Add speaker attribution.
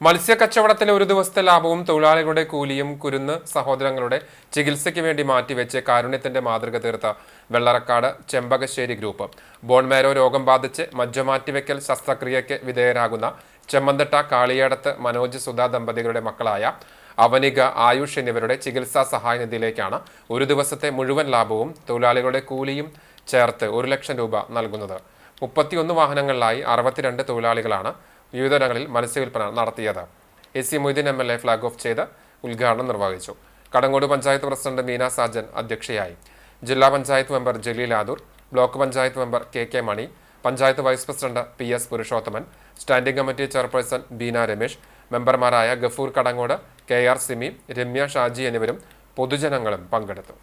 Speaker 1: മത്സ്യ കച്ചവടത്തിലെ ഒരു ദിവസത്തെ ലാഭവും തൊഴിലാളികളുടെ കൂലിയും കുരുന്ന് സഹോദരങ്ങളുടെ ചികിത്സയ്ക്ക് വേണ്ടി മാറ്റിവെച്ച് കാരുണ്യത്തിന്റെ മാതൃക തീർത്ത വെള്ളറക്കാട് ചെമ്പകശ്ശേരി ഗ്രൂപ്പ്. ബോൺമേരോ രോഗം ബാധിച്ച് മജ്ജ മാറ്റിവെക്കൽ ശസ്ത്രക്രിയയ്ക്ക് വിധേയരാകുന്ന ചെമ്മന്തട്ട കാളിയേടത്ത് മനോജ് സുധാ ദമ്പതികളുടെ മക്കളായ അവനിക ആയുഷ് എന്നിവരുടെ ചികിത്സാ സഹായ നിധിയിലേക്കാണ് ഒരു ദിവസത്തെ മുഴുവൻ ലാഭവും തൊഴിലാളികളുടെ കൂലിയും ചേർത്ത് ഒരു ലക്ഷം രൂപ നൽകുന്നത്. മുപ്പത്തിയൊന്ന് വാഹനങ്ങളിലായി അറുപത്തിരണ്ട് തൊഴിലാളികളാണ് വിവിധയിടങ്ങളിൽ മത്സ്യവില്പന നടത്തിയത്. A C Moideen M L A flag off ചെയ്ത് ഉദ്ഘാടനം നിർവഹിച്ചു. കടങ്ങോട് പഞ്ചായത്ത് പ്രസിഡന്റ് മീന സാജൻ അധ്യക്ഷയായി. ജില്ലാ panchayat member Jaleel Adoor block panchayat member K K Mani panchayat vice president P S Purushothaman standing committee chairperson Beena Ramesh മെമ്പർമാരായ ഗഫൂർ കടങ്ങോട് കെ ആർ സിമി രമ്യ ഷാജി എന്നിവരും പൊതുജനങ്ങളും പങ്കെടുത്തു.